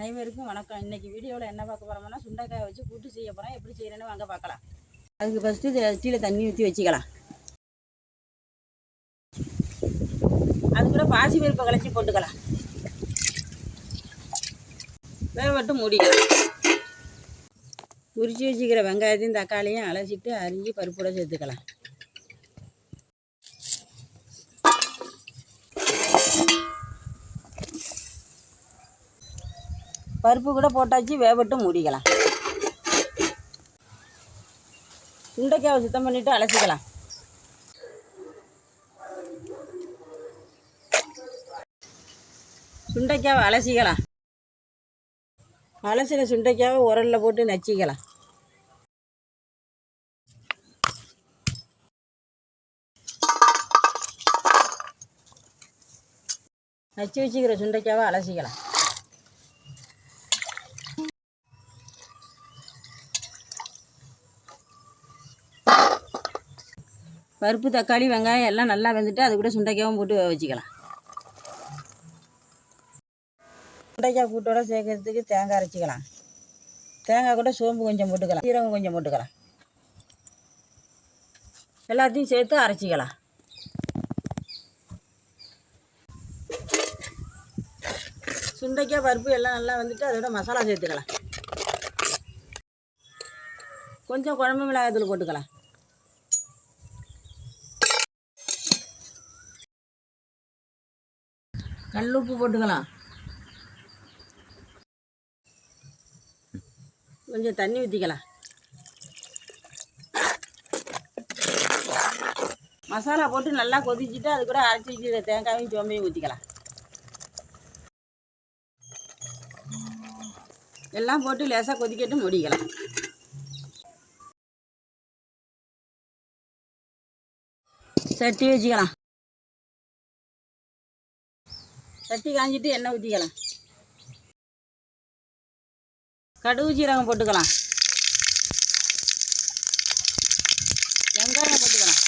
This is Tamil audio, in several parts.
அனைவருக்கும் வணக்கம். இன்றைக்கி வீடியோவில் என்ன பார்க்க போகிறோம்னா சுண்டைக்காய் வச்சு கூட்டு செய்ய போகிறோம் எப்படி செய்கிறேன்னு வாங்க பார்க்கலாம். அதுக்கு ஃபஸ்ட்டு சட்டியில் தண்ணி ஊற்றி வச்சுக்கலாம். அது கூட பாசி பருப்பை கலைச்சி போட்டுக்கலாம். வேக முடியும் உரிச்சு வச்சுக்கிற வெங்காயத்தையும் தக்காளியும் அலசிட்டு அரிஞ்சு பருப்போட சேர்த்துக்கலாம். பருப்பு கூட போட்டாச்சு வேகட்டு மூடிக்கலாம். சுண்டைக்காவை சுத்தம் பண்ணிவிட்டு அலசிக்கலாம். சுண்டைக்காவை அலசிக்கலாம். அலசின சுண்டைக்காவை உரலில் போட்டு நச்சிக்கலாம். நச்சு வச்சுக்கிற சுண்டைக்காவை அலசிக்கலாம். பருப்பு தக்காளி வெங்காயம் எல்லாம் நல்லா வெந்துட்டு அது கூட சுண்டைக்காவும் போட்டு வச்சுக்கலாம். சுண்டைக்காய் கூட்டோட சேர்க்கறதுக்கு தேங்காய் அரைச்சிக்கலாம். தேங்காய் கூட சோம்பு கொஞ்சம் போட்டுக்கலாம். சீரகம் கொஞ்சம் போட்டுக்கலாம். எல்லாத்தையும் சேர்த்து அரைச்சிக்கலாம். சுண்டைக்காய் பருப்பு எல்லாம் நல்லா வந்துட்டு அதோட மசாலா சேர்த்துக்கலாம். கொஞ்சம் குழம்பு மிளகாய் போட்டுக்கலாம். கல் உப்பு போட்டுக்கலாம் கொஞ்சம் தண்ணி ஊற்றிக்கலாம் மசாலா போட்டு நல்லா கொதிச்சுட்டு அது கூட அரைச்சி வச்சுருக்க தேங்காயும் சோம்பையும் ஊற்றிக்கலாம் எல்லாம் போட்டு லேசாக கொதிக்கட்டு முடிக்கலாம் சட்டி வச்சுக்கலாம் சட்டி காஞ்சிட்டு எண்ணெய் ஊற்றிக்கலாம் கடுகு சீரகம் போட்டுக்கலாம். வெங்காயம் போட்டுக்கலாம்.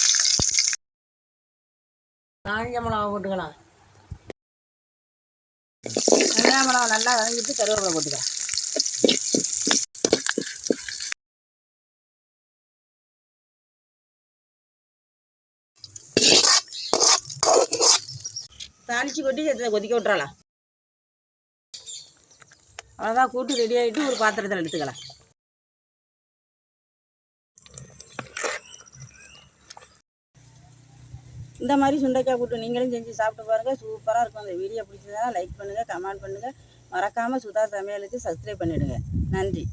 காஞ்ச மிளகா போட்டுக்கலாம். வெங்காய மிளகா நல்லா வதங்கிட்டு கருவேப்பிலை போட்டுக்கலாம். தாளித்து கொட்டி சேர்த்து கொதிக்க விட்றலாம் அவ்வளோதான் கூட்டு ரெடி ஆகிட்டு ஒரு பாத்திரத்தில் எடுத்துக்கலாம் இந்த மாதிரி சுண்டைக்காய் கூட்டு நீங்களும் செஞ்சு சாப்பிட்டு பாருங்கள் சூப்பராக இருக்கும். அந்த வீடியோ பிடிச்சதுனா லைக் பண்ணுங்கள் கமெண்ட் பண்ணுங்கள் மறக்காமல் சுதா சமையலுக்கு சப்ஸ்கிரைப் பண்ணிவிடுங்க நன்றி.